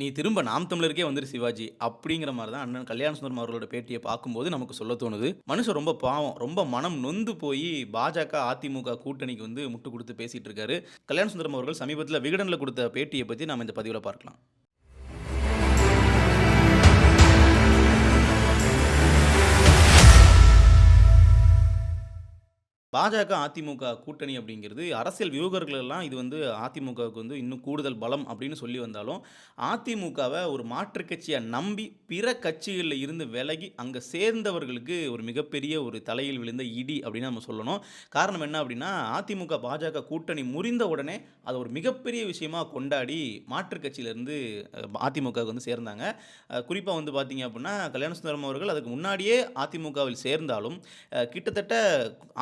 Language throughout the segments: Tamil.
நீ திரும்ப நாம் தமிழருக்கே வந்துரு சிவாஜி. அப்படிங்கிற மாதிரி தான் அண்ணன் கல்யாண சுந்தரம் அவர்களோட பேட்டியை பார்க்கும்போது நமக்கு சொல்ல தோணுது. மனுஷன் ரொம்ப பாவம். ரொம்ப மனம் நொந்து போய் பாஜக, அதிமுக கூட்டணிக்கு வந்து முட்டு கொடுத்து பேசிட்டு இருக்காரு. கல்யாண சுந்தரம் அவர்கள் சமீபத்தில் விகடனில் கொடுத்த பேட்டியை பற்றி நம்ம இந்த பதிவில் பார்க்கலாம். பாஜக, அதிமுக கூட்டணி அப்படிங்கிறது அரசியல் வியூகர்கள் எல்லாம் இது வந்து அதிமுகவுக்கு வந்து இன்னும் கூடுதல் பலம் அப்படின்னு சொல்லி வந்தாலும், அதிமுகவை ஒரு மாற்றுக் கட்சியா நம்பி பிற கட்சிகளில் இருந்து விலகி அங்கே சேர்ந்தவர்களுக்கு ஒரு மிகப்பெரிய ஒரு தலையில் விழுந்த இடி அப்படின்னு நம்ம சொல்லணும். காரணம் என்ன அப்படின்னா, அதிமுக, பாஜக கூட்டணி முறிந்த உடனே அதை ஒரு மிகப்பெரிய விஷயமாக கொண்டாடி மாற்றுக் கட்சியில அதிமுகவுக்கு வந்து சேர்ந்தாங்க. குறிப்பாக வந்து பார்த்தீங்க அப்படின்னா, கல்யாண சுந்தரம் அவர்கள் அதுக்கு முன்னாடியே அதிமுகவில் சேர்ந்தாலும், கிட்டத்தட்ட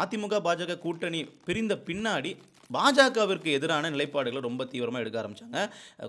அதிமுக, பாஜக கூட்டணி பிரிந்த பின்னாடி பாஜகவிற்கு எதிரான நிலைப்பாடுகளை ரொம்ப தீவிரமாக எடுக்க ஆரம்பித்தாங்க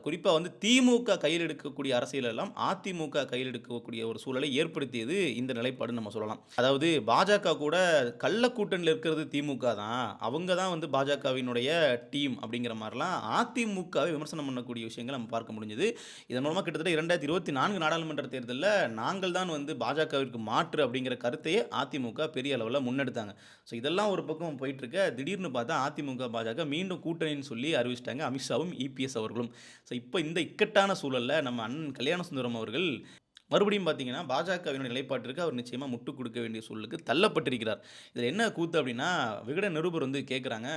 குறிப்பாக வந்து திமுக கையில் எடுக்கக்கூடிய அரசியலெல்லாம் அதிமுக கையில் எடுக்கக்கூடிய ஒரு சூழலை ஏற்படுத்தியது இந்த நிலைப்பாடுன்னு நம்ம சொல்லலாம். அதாவது பாஜக கூட கள்ள கூட்டணியில் இருக்கிறது திமுக தான். அவங்க தான் வந்து பாஜகவினுடைய டீம் அப்படிங்கிற மாதிரிலாம் அதிமுகவை விமர்சனம் பண்ணக்கூடிய விஷயங்கள நம்ம பார்க்க முடிஞ்சது. இதன் மூலமாக கிட்டத்தட்ட 2024 நாடாளுமன்ற தேர்தலில் நாங்கள் தான் வந்து பாஜகவிற்கு மாற்று அப்படிங்கிற கருத்தையே அதிமுக பெரிய அளவில் முன்னெடுத்தாங்க. ஸோ இதெல்லாம் ஒரு பக்கம் போயிட்டுருக்க, திடீர்னு பார்த்தா அதிமுக, பாஜக மீண்டும் கூட்டணின்னு சொல்லி அறிவிச்சிட்டாங்க அமித்ஷாவும், இபிஎஸ் அவர்களும். ஸோ இப்போ இந்த இக்கட்டான சூழலில் நம்ம அண்ணன் கல்யாண சுந்தரம் அவர்கள் மறுபடியும் பார்த்தீங்கன்னா, பாஜகவினுடைய நிலைப்பாட்டிற்கு அவர் நிச்சயமாக முட்டு கொடுக்க வேண்டிய சூழலுக்கு தள்ளப்பட்டிருக்கிறார். இதில் என்ன கூத்து அப்படின்னா, விகட நிருபர் வந்து கேட்குறாங்க,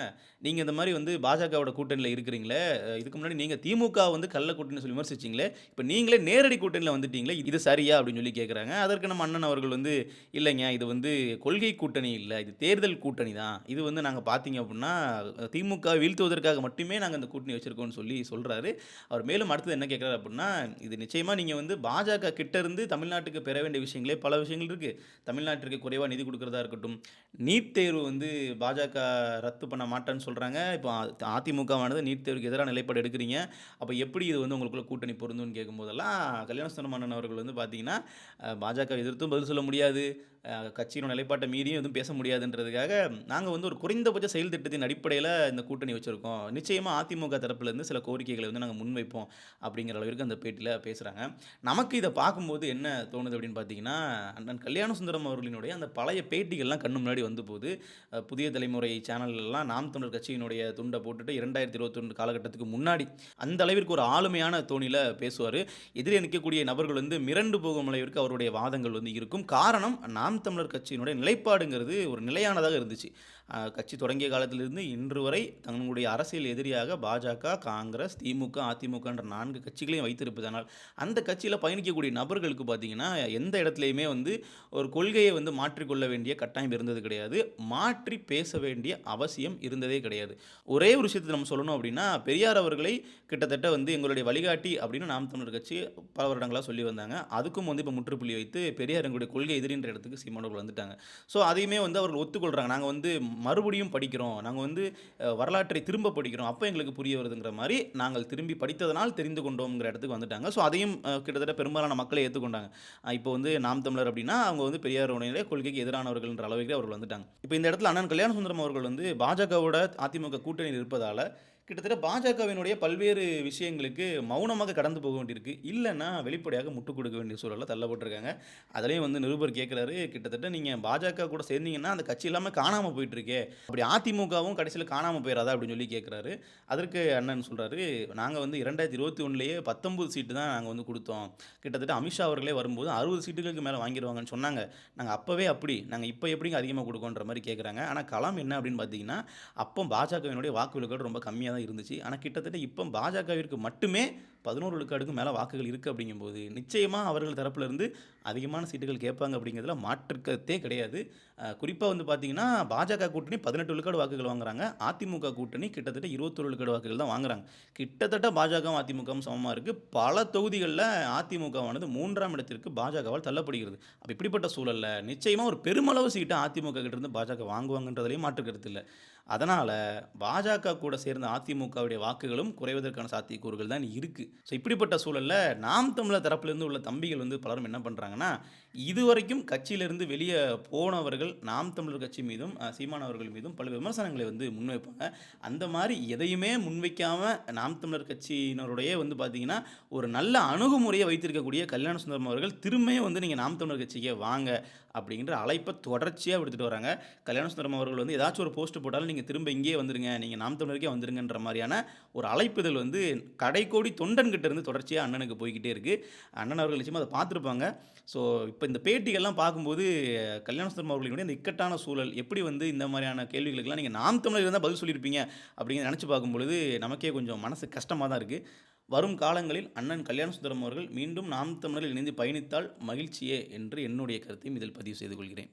நீங்கள் இந்த மாதிரி வந்து பாஜகவோட கூட்டணியில் இருக்கிறீங்களே, இதுக்கு முன்னாடி நீங்கள் திமுக வந்து கள்ள கூட்டணின்னு சொல்லி விமர்சிச்சீங்களே, இப்போ நீங்களே நேரடி கூட்டணியில் வந்துட்டீங்களே, இது சரியா?" அப்படின்னு சொல்லி கேட்குறாங்க. அதற்கு நம்ம அண்ணன் அவர்கள் வந்து, "இல்லைங்க, இது வந்து கொள்கை கூட்டணி இல்லை இது தேர்தல் கூட்டணி தான். இது வந்து நாங்கள் பார்த்தீங்க அப்படின்னா, திமுக வீழ்த்துவதற்காக மட்டுமே நாங்கள் இந்த கூட்டணி வச்சுருக்கோம்னு சொல்லி சொல்கிறாரு அவர் மேலும் அடுத்தது என்ன கேட்குறாரு அப்படின்னா, "இது நிச்சயமாக நீங்கள் வந்து பாஜக கிட்ட இருந்து தமிழ்நாட்டுக்கு பெற வேண்டிய விஷயங்களே பல விஷயங்கள் இருக்குது தமிழ்நாட்டிற்கு குறைவாக நிதி கொடுக்குறதா இருக்கட்டும், நீட் தேர்வு வந்து பாஜக ரத்து பண்ண மாட்டேன்னு சொல்கிறாங்க இப்போ அதிமுகவானது நீட் தேர்வுக்கு எதிரான நிலைப்பாடு எடுக்கிறீங்க. அப்போ எப்படி இது வந்து உங்களுக்குள்ள கூட்டணி பொருந்தும்னு கேட்கும்போதெல்லாம், கல்யாண சுந்தரம் அவர்கள் வந்து பார்த்தீங்கன்னா, பாஜக எதிர்த்தும் பதில் சொல்ல முடியாது. கட்சியினோட நிலைப்பாட்டை மீறியும் எதுவும் பேச முடியாதுன்றதுக்காக, நாங்கள் வந்து ஒரு குறைந்தபட்ச செயல் திட்டத்தின் அடிப்படையில் இந்த கூட்டணி வச்சுருக்கோம் நிச்சயமாக அதிமுக தரப்புலேருந்து சில கோரிக்கைகளை வந்து நாங்கள் முன்வைப்போம். அப்படிங்கிற அளவிற்கு அந்த பேட்டியில் பேசுகிறாங்க நமக்கு இதை பார்க்கும்போது என்ன தோணுது அப்படின்னு பார்த்தீங்கன்னா, அண்ணன் கல்யாண சுந்தரம் அவர்களினுடைய அந்த பழைய பேட்டிகள்லாம் கண்ணு முன்னாடி வந்த போது புதிய தலைமுறை சேனல்லாம் நாம் தமிழர் கட்சியினுடைய துண்டை போட்டுட்டு 2021 காலகட்டத்துக்கு முன்னாடி, அந்த அளவிற்கு ஒரு ஆளுமையான தோணியில் பேசுவார் எதிரே நிற்கக்கூடிய நபர்கள் வந்து மிரண்டு போகும் அளவிற்கு அவருடைய வாதங்கள் வந்து இருக்கும். காரணம், நான் நாம் தமிழர் கட்சியினுடைய நிலைப்பாடுங்கிறது ஒரு நிலையானதாக இருந்துச்சு. கட்சி தொடங்கிய காலத்திலிருந்து இன்று வரை தங்களுடைய அரசியல் எதிரியாக பாஜக, காங்கிரஸ், திமுக, அதிமுகன்ற நான்கு கட்சிகளையும் வைத்திருப்பதனால், அந்த கட்சியில் பயணிக்கக்கூடிய நபர்களுக்கு பார்த்தீங்கன்னா, எந்த இடத்துலையுமே வந்து ஒரு கொள்கையை வந்து மாற்றிக்கொள்ள வேண்டிய கட்டாயம் இருந்தது கிடையாது. மாற்றி பேச வேண்டிய அவசியம் இருந்ததே கிடையாது. ஒரே ஒரு விஷயத்த நம்ம சொல்லணும் அப்படின்னா, பெரியார் அவர்களை கிட்டத்தட்ட வந்து எங்களுடைய வழிகாட்டி அப்படின்னு நாம் தமிழர் கட்சி பல வருடங்களாக சொல்லி வந்தாங்க. அதுக்கும் வந்து இப்போ முற்றுப்புள்ளி வைத்து, பெரியார் எங்களுடைய கொள்கை எதிரின்ற இடத்துக்கு சீமான் அவர்கள் வந்துட்டாங்க. ஸோ அதையுமே வந்து அவர்கள் ஒத்துக்கொள்கிறாங்க நாங்கள் வந்து மறுபடியும் படிக்கிறோம். நாங்கள் வந்து வரலாற்றை திரும்ப படிக்கிறோம். அப்போ எங்களுக்கு புரிய வருதுங்கிற மாதிரி நாங்கள் திரும்பி படித்ததனால் தெரிந்து கொண்டோம்ங்கிற இடத்துக்கு வந்துட்டாங்க. ஸோ அதையும் கிட்டத்தட்ட பெரும்பாலான மக்களை ஏற்றுக்கொண்டாங்க இப்போ வந்து நாம் தமிழர் அப்படின்னா, அவங்க வந்து பெரியாருடைய கொள்கைக்கு எதிரானவர்கள்ன்ற அளவுக்கு அவர்கள் வந்துட்டாங்க. இப்போ இந்த இடத்துல அண்ணன் கல்யாண சுந்தரம் அவர்கள் வந்து பாஜகவோட அதிமுக கூட்டணியில் இருப்பதால் கிட்டத்தட்ட பாஜகவினுடைய பல்வேறு விஷயங்களுக்கு மௌனமாக கடந்து போக வேண்டியிருக்கு. இல்லைன்னா வெளிப்படையாக முட்டுக் கொடுக்க வேண்டிய சூழலில் தள்ளப்பட்டிருக்காங்க. அதுலேயும் வந்து நிருபர் கேட்குறாரு, "கிட்டத்தட்ட நீங்கள் பாஜக கூட சேர்ந்தீங்கன்னா, அந்த கட்சி இல்லாமல் காணாம போயிட்டுருக்கே. அப்படி அதிமுகவும் கடைசியில் காணாம போயிடாதா அப்படின்னு சொல்லி கேட்குறாரு. அதற்கு அண்ணன் சொல்கிறாரு நாங்கள் வந்து 2021லயே 19 சீட்டு தான் நாங்கள் வந்து கொடுத்தோம் கிட்டத்தட்ட அமித்ஷா அவர்களே வரும்போது 60 சீட்டுகளுக்கு மேலே வாங்கிருவாங்கன்னு சொன்னாங்க. நாங்கள் அப்போவே அப்படி. நாங்கள் இப்போ எப்படிங்க அதிகமாக கொடுக்கோன்ற மாதிரி கேட்குறாங்க. ஆனால் களம் என்ன அப்படின்னு பார்த்தீங்கன்னா, அப்போ பாஜகவினுடைய வாக்கு விழுக்காடு ரொம்ப கம்மியாக தான் இருந்துச்சு. ஆனால் கிட்டத்தட்ட இப்போ பாஜகவிற்கு மட்டுமே 11 விழுக்காடுக்கு மேலே வாக்குகள் இருக்குது அப்படிங்கும்போது, நிச்சயமாக அவர்கள் தரப்புலேருந்து அதிகமான சீட்டுகள் கேட்பாங்க அப்படிங்கிறதுல மாற்றுக்கத்தே கிடையாது. குறிப்பாக வந்து பார்த்தீங்கன்னா, பாஜக கூட்டணி 18 விழுக்காடு வாக்குகள் வாங்குறாங்க. அதிமுக கூட்டணி கிட்டத்தட்ட 21 விழுக்காடு வாக்குகள் தான் வாங்குறாங்க. கிட்டத்தட்ட பாஜகவும், அதிமுகவும் சமமாக இருக்குது பல தொகுதிகளில் அதிமுகவானது மூன்றாம் இடத்திற்கு பாஜகவால் தள்ளப்படுகிறது. அப்போ இப்படிப்பட்ட சூழலில் நிச்சயமாக ஒரு பெருமளவு சீட்டை அதிமுக கிட்டேருந்து பாஜக வாங்குவாங்கன்றதுலேயும் மாற்றுக்கிறது இல்லை அதனால் பாஜக கூட சேர்ந்த அதிமுகவுடைய வாக்குகளும் குறைவதற்கான சாத்தியக்கூறுகள் தான் இருக்குது ஸோ இப்படிப்பட்ட சூழலில் நாம் தமிழர் தரப்பிலிருந்து உள்ள தம்பிகள் வந்து பலரும் என்ன பண்ணுறாங்கன்னா இதுவரைக்கும் கட்சியிலிருந்து வெளியே போனவர்கள் நாம் தமிழர் கட்சி மீதும் சீமானவர்கள் மீதும் பல விமர்சனங்களை வந்து முன்வைப்பாங்க. அந்த மாதிரி எதையுமே முன்வைக்காமல் நாம் தமிழர் கட்சியினருடைய வந்து பார்த்தீங்கன்னா ஒரு நல்ல அணுகுமுறையை வைத்திருக்கக்கூடிய கல்யாண சுந்தரம் அவர்கள் திரும்பியும் வந்து நீங்கள் நாம் தமிழர் கட்சிக்கே வாங்க. அப்படிங்கிற அழைப்பை தொடர்ச்சியாக விடுத்துட்டு வராங்க. கல்யாண சுந்தரம் அவர்கள் வந்து ஏதாச்சும் ஒரு போஸ்ட் போட்டாலும் நீங்கள் திரும்ப இங்கேயே வந்துருங்க நீங்கள் நாம் தமிழருக்கே வந்துருங்கன்ற மாதிரியான ஒரு அழைப்புதல் வந்து கடைக்கோடி தொண்டன்கிட்ட இருந்து தொடர்ச்சியாக அண்ணனுக்கு போய்கிட்டே இருக்குது அண்ணன் அவர்கள் நிச்சயமாக அதை பார்த்துருப்பாங்க. ஸோ இப்போ இந்த பேட்டிகள்லாம் பார்க்கும்போது கல்யாண சுந்தரம் அவர்களுடைய இந்த இக்கட்டான சூழல் எப்படி வந்து இந்த மாதிரியான கேள்விகளுக்கெல்லாம் நீங்கள் நாம் தமிழர் இருந்தால் பதில் சொல்லியிருப்பீங்க அப்படிங்கிற நினச்சி பார்க்கும்பொழுது நமக்கே கொஞ்சம் மனசு கஷ்டமாக தான் இருக்குது வரும் காலங்களில் அண்ணன் கல்யாண சுந்தரம் அவர்கள் மீண்டும் நாம் தமிழரில் இணைந்து பயணித்தால் மகிழ்ச்சியே என்று என்னுடைய கருத்தையும் இதில் பதிவு செய்து கொள்கிறேன்.